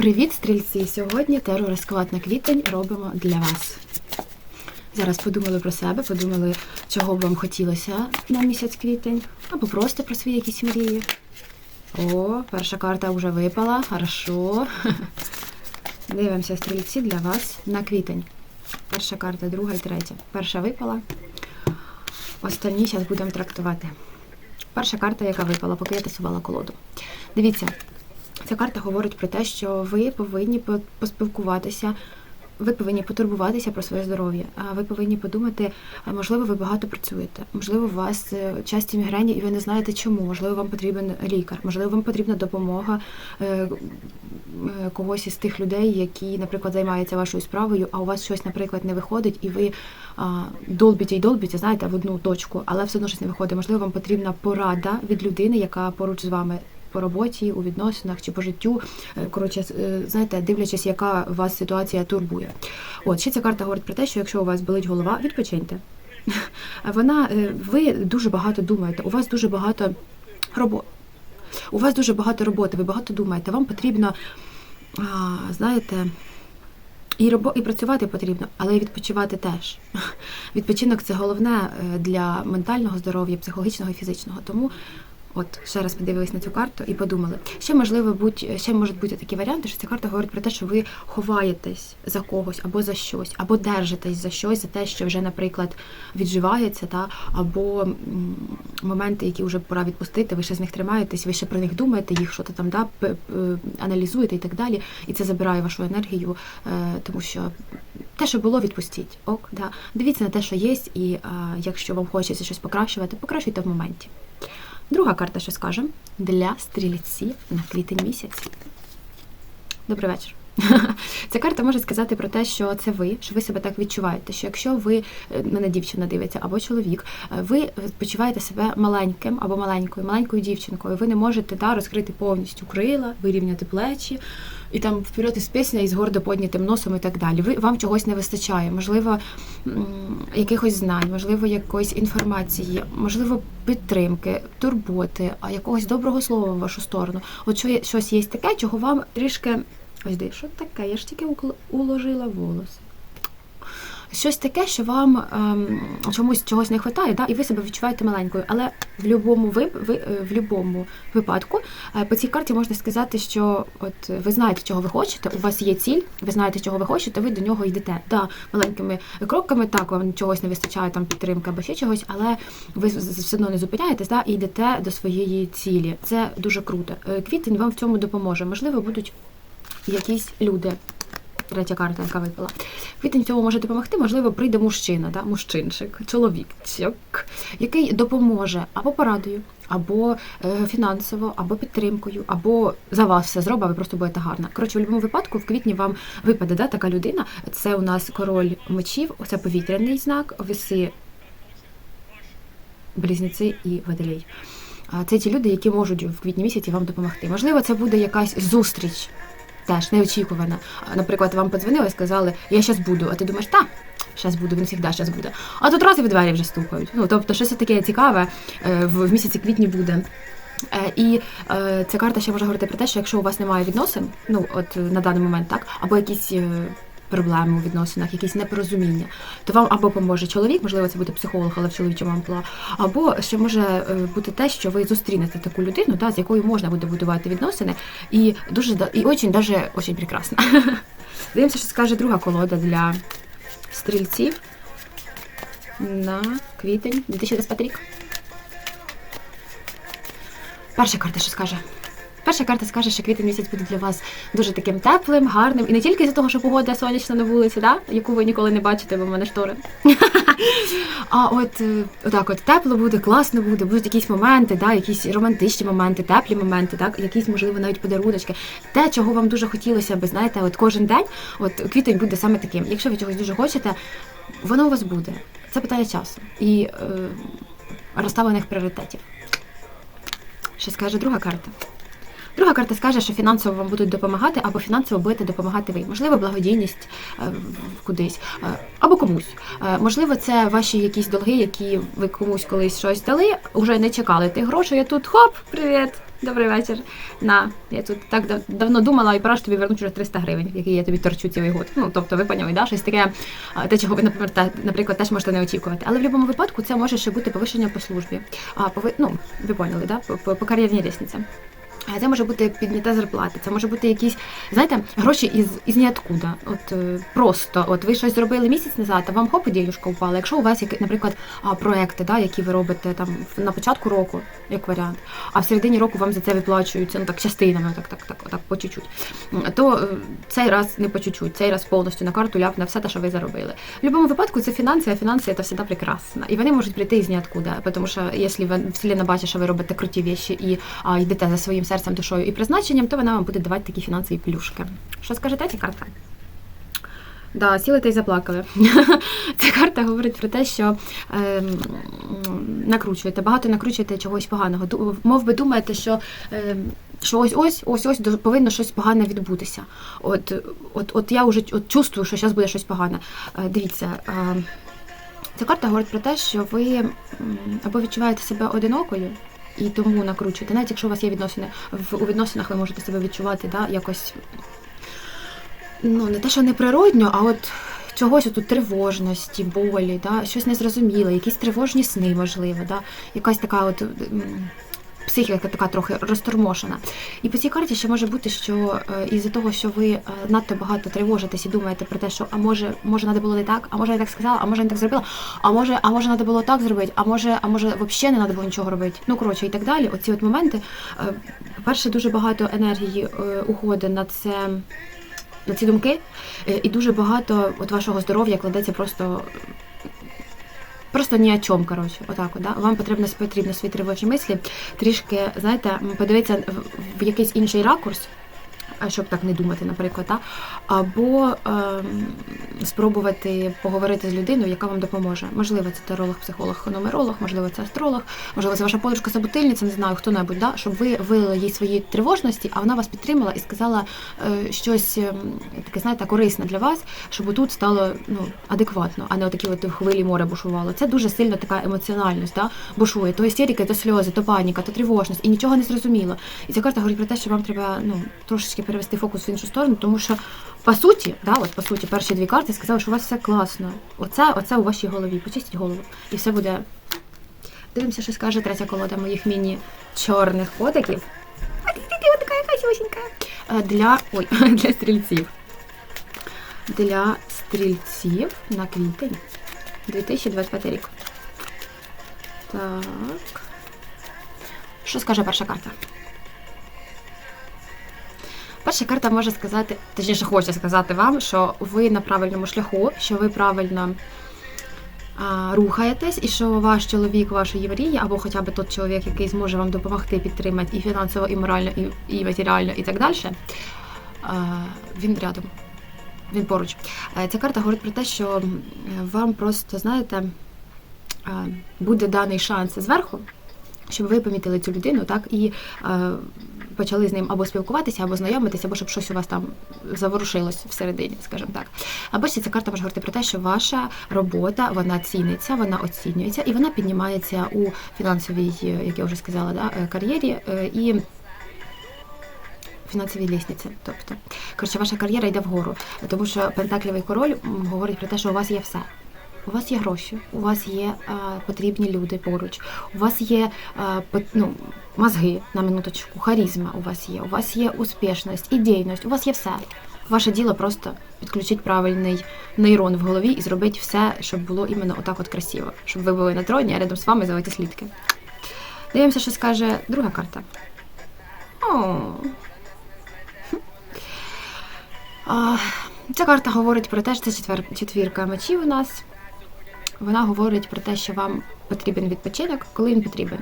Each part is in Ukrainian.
Привіт, стрільці! Сьогодні теророзклад на квітень робимо для вас. Зараз подумали про себе, подумали, чого б вам хотілося на місяць квітень, або просто про свої якісь мрії. О, перша карта вже випала, хорошо. Дивимося стрільці для вас на квітень. Перша карта, друга і третя. Перша випала. Останні зараз будемо трактувати. Перша карта, яка випала, поки я тасувала колоду. Дивіться, ця карта говорить про те, що ви повинні по- поспілкуватися, ви повинні потурбуватися про своє здоров'я. А ви повинні подумати, можливо, ви багато працюєте, можливо, у вас е, часті мігрені, і ви не знаєте чому. Можливо, вам потрібен лікар, можливо, вам потрібна допомога е, е, когось із тих людей, які, наприклад, займаються вашою справою, а у вас щось, наприклад, не виходить, і ви долбіте і долбіте, знаєте, в одну точку, але все одно щось не виходить. Можливо, вам потрібна порада від людини, яка поруч з вами по роботі, у відносинах чи по життю. Е, Коротше, е, знаєте, дивлячись, яка вас ситуація турбує. От ще ця карта говорить про те, що якщо у вас болить голова, відпочиньте. Вона, е, ви дуже багато думаєте, у вас дуже багато роботи. У вас дуже багато роботи, ви багато думаєте. Вам потрібно, знаєте, і робо, і працювати потрібно, але і відпочивати теж. Відпочинок це головне для ментального здоров'я, психологічного і фізичного. Тому От ще раз подивились на цю карту і подумали. Ще можливо будь ще можуть бути такі варіанти, що ця карта говорить про те, що ви ховаєтесь за когось або за щось, або держитесь за щось, за те, що вже, наприклад, відживається, та або моменти, які вже пора відпустити, ви ще з них тримаєтесь, ви ще про них думаєте, їх що то там да, аналізуєте і так далі. І це забирає вашу енергію, е, тому що те, що було, відпустіть. Ок, да. Дивіться на те, що є, і якщо вам хочеться щось покращувати, покращуйте в моменті. Друга карта, що скаже, для стрільців на квітень місяць. Добрий вечір. Ця карта може сказати про те, що це ви, що ви себе так відчуваєте. Що якщо ви е, мене дівчина дивиться або чоловік, е, ви почуваєте себе маленьким або маленькою, маленькою дівчинкою. Ви не можете да, розкрити повністю крила, вирівняти плечі, і там вперед із пісня із гордо поднятим носом і так далі. Ви вам чогось не вистачає, можливо, якихось знань, можливо, якоїсь інформації, можливо, підтримки, турботи, а якогось доброго слова в вашу сторону. От що є, щось є таке, чого вам трішки. Ось де, що таке? Я ж тільки уложила волоси. Щось таке, що вам ем, чомусь чогось не вистачає, да? і ви себе відчуваєте маленькою. Але в будь-якому ви, ви, е, в випадку е, по цій карті можна сказати, що от ви знаєте, чого ви хочете, у вас є ціль, ви знаєте, чого ви хочете, ви до нього йдете. Да, маленькими кроками, так, вам чогось не вистачає, там підтримки або ще чогось, але ви все одно не зупиняєтесь да, і йдете до своєї цілі. Це дуже круто. Е, Квітень вам в цьому допоможе. Можливо, будуть якісь люди. Третя карта, яка випала. Квітень в цьому може допомогти, можливо, прийде мужчина, да? мужчинчик, чоловікчик, який допоможе або порадою, або е, фінансово, або підтримкою, або за вас все зробить, а ви просто будете гарна. Коротше, в будь-якому випадку в квітні вам випаде да, така людина. Це у нас король мечів, це повітряний знак, веси близнеці і водолій. Це ті люди, які можуть в квітні місяці вам допомогти. Можливо, це буде якась зустріч теж неочікувана. Наприклад, вам подзвонили і сказали, я щас буду, а ти думаєш, та, щас буду, він завжди щас буде. А тут раз і в двері вже стукають. Ну, тобто, щось таке цікаве е, в місяці квітні буде. Е, І е, ця карта ще може говорити про те, що якщо у вас немає відносин, ну от на даний момент так, або якісь проблеми у відносинах, якісь непорозуміння, то вам або поможе чоловік, можливо, це буде психолог, але в чоловічому амплуа, або ще може е, бути те, що ви зустрінете таку людину, да, з якою можна буде будувати відносини, і дуже і очень даже очень прекрасно. Дивимося, що скаже друга колода для стрільців на квітень 2025 рік. Перша карта, що скаже? Перша карта скаже, що квітень місяць буде для вас дуже таким теплим, гарним. І не тільки з-за того, що погода сонячна на вулиці, да? яку ви ніколи не бачите, бо в мене штори. А от е, отак, от тепло буде, класно буде, будуть якісь моменти, да, якісь романтичні моменти, теплі моменти, так, якісь, можливо, навіть подаруночки. Те, чого вам дуже хотілося би, знаєте, от кожен день, от квітень буде саме таким. Якщо ви чогось дуже хочете, воно у вас буде. Це питання часу і е, розставлених пріоритетів. Що скаже друга карта? Друга карта скаже, що фінансово вам будуть допомагати, або фінансово будете допомагати ви. Можливо, благодійність е, кудись, е, або комусь. Е, Можливо, це ваші якісь долги, які ви комусь колись щось дали, вже не чекали тих грошей. а тут хоп, привіт! Добрий вечір. На, я тут так дав- давно думала, і пора ж тобі вернути вже 300 гривень, які я тобі торчу цілий год. Ну, тобто, ви поняли, да? щось таке, те, чого ви, наприклад, теж можете не очікувати. Але в будь-якому випадку це може ще бути повищення по службі. А, пови... Ну, ви поняли, да? по, по, по кар'єрній лісниці. Це може бути підняття зарплати, це може бути якісь, знаєте, гроші із, із ніоткуда. От е, просто, от ви щось зробили місяць назад, а вам хоп, і діюшка впала. Якщо у вас, які, наприклад, проекти, да, які ви робите там на початку року, як варіант, а в середині року вам за це виплачуються, ну так частинами, так, так, так, так, по чуть-чуть, то е, цей раз не по чуть-чуть, цей раз повністю на карту ляпне все те, що ви заробили. В будь-якому випадку це фінанси, а фінанси це завжди прекрасно. І вони можуть прийти із ніоткуда, тому що якщо ви вселена бачить, що ви робите круті віші і а, йдете за своїм серцем, душою і призначенням, то вона вам буде давати такі фінансові плюшки. Що скажете, ці карта? Да, сіли та й заплакали. Ця карта говорить про те, що ем, накручуєте, багато накручуєте чогось поганого. Мов би думаєте, що, ем, що ось ось ось ось повинно щось погане відбутися. От, от, от я вже от чувствую, що зараз буде щось погане. Е, Дивіться. е, Ця карта говорить про те, що ви або відчуваєте себе одинокою. І тому накручуєте. Навіть якщо у вас є відносини, в у відносинах ви можете себе відчувати да, якось ну не те, що неприродньо, а от чогось тут тривожності, болі, да, щось незрозуміле, якісь тривожні сни, можливо, да, якась така от. Психіка така трохи розтормошена. І по цій карті ще може бути, що е, із-за того, що ви е, надто багато тривожитесь і думаєте про те, що а може, може, треба було не так, а може я так сказала, а може я не так зробила, а може, а може, треба було так зробити, а може, а може, взагалі не треба було нічого робити. Ну коротше, і так далі. Оці от моменти. е, По-перше, дуже багато енергії е, уходить на це на ці думки, е, і дуже багато от вашого здоров'я кладеться просто. Просто ні о чому, коротше, отак, от, да? вам потрібно потрібно свої тривожні мислі трішки, знаєте, подивитися в, якийсь інший ракурс, щоб так не думати, наприклад, да? або ем, спробувати поговорити з людиною, яка вам допоможе. Можливо, це таролог, психолог, нумеролог, можливо, це астролог, можливо, це ваша подружка собутильниця, не знаю, хто-небудь, да? щоб ви вилили їй свої тривожності, а вона вас підтримала і сказала е, щось ем, таке, знаєте, корисне для вас, щоб тут стало ну, адекватно, а не отакі от хвилі море бушувало. Це дуже сильно така емоціональність, да? бушує. То істерика, то сльози, то паніка, то тривожність, і нічого не зрозуміло. І ця карта говорить про те, що вам треба ну, трошечки перевести фокус в іншу сторону, тому що по суті, да, от по суті, перші дві карти сказали, що у вас все класно. Оце, оце у вашій голові. Почистіть голову. І все буде. Дивимося, що скаже третя колода моїх міні-чорних котиків. Така якась. Е, Для. Ой, для стрільців. Для стрільців на квітень 2025 рік. Так. Що скаже перша карта? Перша карта може сказати, точніше хоче сказати вам, що ви на правильному шляху, що ви правильно а, рухаєтесь, і що ваш чоловік вашої мрії, або хоча б той чоловік, який зможе вам допомогти підтримати і фінансово, і морально, і, і матеріально, і так далі, а, він рядом. Він поруч. Е, Ця карта говорить про те, що вам просто, знаєте, буде даний шанс зверху, щоб ви помітили цю людину, так, і е, почали з ним або спілкуватися, або знайомитися, або щоб щось у вас там заворушилось всередині, скажімо так. Або ще ця карта може говорити про те, що ваша робота вона ціниться, вона оцінюється і вона піднімається у фінансовій, е, як я вже сказала, да, е, кар'єрі е, і фінансовій лісниці. Тобто, коротше, ваша кар'єра йде вгору, тому що пентаклівий король говорить про те, що у вас є все. У вас є гроші, у вас є е, потрібні люди поруч, у вас є е, пот- ну, мозги на минуточку, харізма у вас є, у вас є успішність, ідейність, у вас є все. Ваше діло просто підключити правильний нейрон в голові і зробити все, щоб було іменно отак от красиво, щоб ви були на троні, а рядом з вами золоті слідки. Дивимося, що скаже друга карта. О. А, Ця карта говорить про те, що це четвер... четвірка мечів у нас. Вона говорить про те, що вам потрібен відпочинок, коли він потрібен.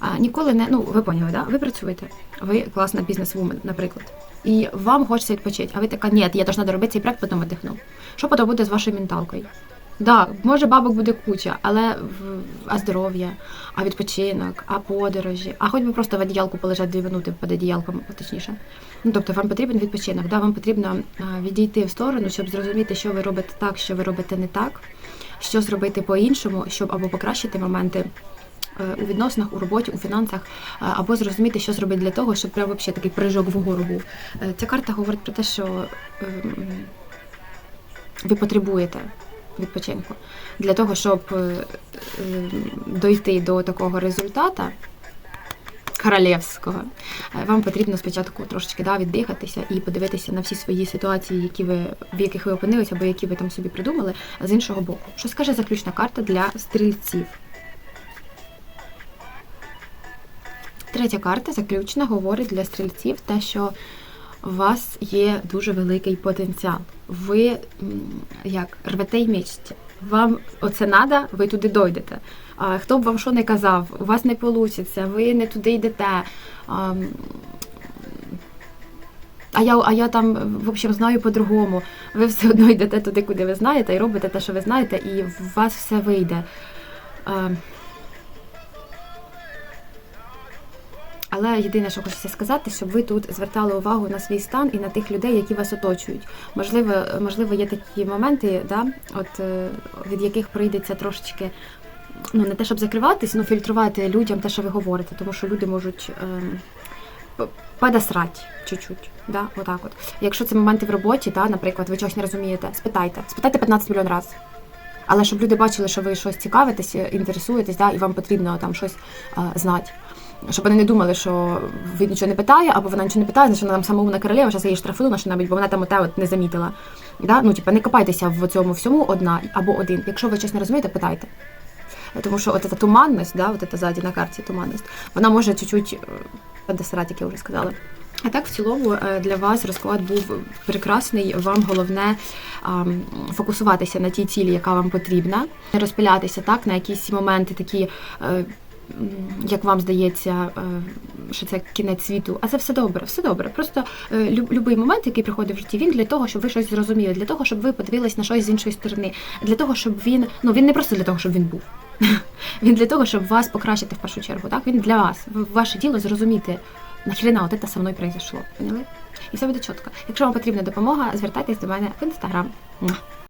А, ніколи не, ну ви поняли, да? ви працюєте, ви класна бізнес-вумен, наприклад. І вам хочеться відпочити, а ви така, ні, я должна доробити цей проект, потім віддихну. Що потім буде з вашою менталкою? Да, може бабок буде куча, але а здоров'я, а відпочинок, а подорожі, а хоч би просто в одіялку полежати дві минути під одіялком, точніше. Ну тобто вам потрібен відпочинок, да, вам потрібно відійти в сторону, щоб зрозуміти, що ви робите так, що ви робите не так, що зробити по-іншому, щоб або покращити моменти е, у відносинах, у роботі, у фінансах, е, або зрозуміти, що зробити для того, щоб прям взагалі такий прижок вгору був. Е, Ця карта говорить про те, що ем, ви потребуєте відпочинку для того, щоб е, е, дойти до такого результата. Королевського, Е, вам потрібно спочатку трошечки да, віддихатися і подивитися на всі свої ситуації, які ви, в яких ви опинилися, або які ви там собі придумали, з іншого боку. Що скаже заключна карта для стрільців? Третя карта заключна говорить для стрільців те, що у вас є дуже великий потенціал. Ви як рвете й мечте. Вам оце надо, ви туди дойдете. А, хто б вам що не казав, у вас не вийде, ви не туди йдете. А, а я, а я там, в общем, знаю по-другому. Ви все одно йдете туди, куди ви знаєте, і робите те, що ви знаєте, і в вас все вийде. А, Але єдине, що хочеться сказати, щоб ви тут звертали увагу на свій стан і на тих людей, які вас оточують. Можливо, можливо, є такі моменти, да, от, е, від яких прийдеться трошечки, ну не те, щоб закриватись, ну фільтрувати людям те, що ви говорите, тому що люди можуть. п- Подосрать чуть-чуть, да, отак от. Якщо це моменти в роботі, да, наприклад, ви чогось не розумієте, спитайте, спитайте 15 мільйон разів. Але щоб люди бачили, що ви щось цікавитесь, інтересуєтесь, да, і вам потрібно там щось е, знати. Щоб вони не думали, що він нічого не питає, або вона нічого не питає, значить вона там самоумна королева, зараз я її штрафую на що-небудь, бо вона там оте от не замітила. Да? Ну, типа, не копайтеся в цьому всьому одна або один. Якщо ви не розумієте, питайте. Тому що от ця туманність, да, от ця ззаді на карті туманність, вона може чуть-чуть е, як я вже сказала. А так, в цілому, е, для вас розклад був прекрасний. Вам головне фокусуватися на тій цілі, яка вам потрібна, не розпилятися так на якісь моменти такі. Як вам здається, е, що це кінець світу, а це все добре, все добре. Просто е, любий момент, який приходить в житті, він для того, щоб ви щось зрозуміли, для того, щоб ви подивились на щось з іншої сторони, для того, щоб він ну він не просто для того, щоб він був. Він для того, щоб вас покращити в першу чергу. Так він для вас. Ваше діло зрозуміти, нахрена от це со мною произошло. Поняли? І все буде чітко. Якщо вам потрібна допомога, звертайтесь до мене в інстаграм.